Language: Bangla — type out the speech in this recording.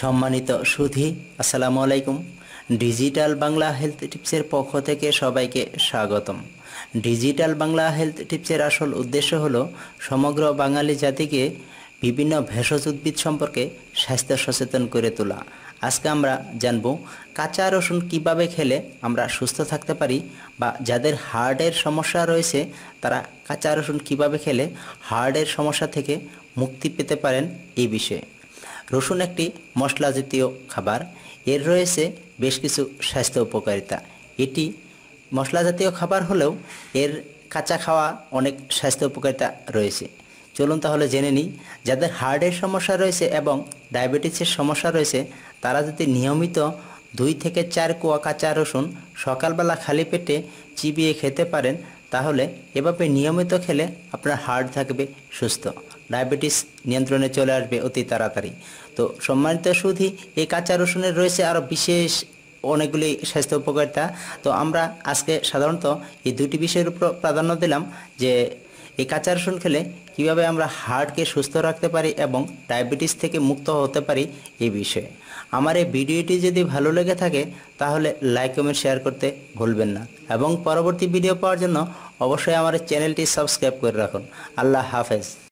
সম্মানিত সুধী, আসসালামু আলাইকুম। ডিজিটাল বাংলা হেলথ টিপসের পক্ষ থেকে সবাইকে স্বাগতম। ডিজিটাল বাংলা হেলথ টিপসের আসল উদ্দেশ্য হল সমগ্র বাঙালি জাতিকে বিভিন্ন ভেষজ উদ্ভিদ সম্পর্কে স্বাস্থ্য সচেতন করে তোলা। আজকে আমরা জানব কাঁচা রসুন কীভাবে খেলে আমরা সুস্থ থাকতে পারি বা যাদের হার্টের সমস্যা রয়েছে তারা কাঁচা রসুন কীভাবে খেলে হার্টের সমস্যা থেকে মুক্তি পেতে পারেন এই বিষয়ে। রসুন একটি মশলা জাতীয় খাবার। এর রয়েছে বেশ কিছু স্বাস্থ্য উপকারিতা। এটি মশলা জাতীয় খাবার হলেও এর কাঁচা খাওয়া অনেক স্বাস্থ্য উপকারিতা রয়েছে। চলুন তাহলে জেনে নিই, যাদের হার্টের সমস্যা রয়েছে এবং ডায়াবেটিসের সমস্যা রয়েছে, তারা যদি নিয়মিত দুই থেকে চার কোয়া কাঁচা রসুন সকালবেলা খালি পেটে চিবিয়ে খেতে পারেন তাহলে এভাবে নিয়মিত খেলে আপনার হার্ট থাকবে সুস্থ। ডায়াবেটিস নিয়ন্ত্রণে চলে আসবে অতি তাড়াতাড়ি। তো সম্মানিত সুধি, এই কাঁচা রসুনের রয়েছে আরও বিশেষ অনেকগুলি স্বাস্থ্য উপকারিতা। তো আমরা আজকে সাধারণত এই দুটি বিষয়ের উপর প্রাধান্য দিলাম যে এই কাঁচা রসুন খেলে কীভাবে আমরা হার্টকে সুস্থ রাখতে পারি এবং ডায়াবেটিস থেকে মুক্ত হতে পারি এই বিষয়ে। আমার এই ভিডিওটি যদি ভালো লেগে থাকে তাহলে লাইক, কমেন্ট, শেয়ার করতে ভুলবেন না। এবং পরবর্তী ভিডিও পাওয়ার জন্য অবশ্যই আমার চ্যানেলটি সাবস্ক্রাইব করে রাখুন। আল্লাহ হাফেজ।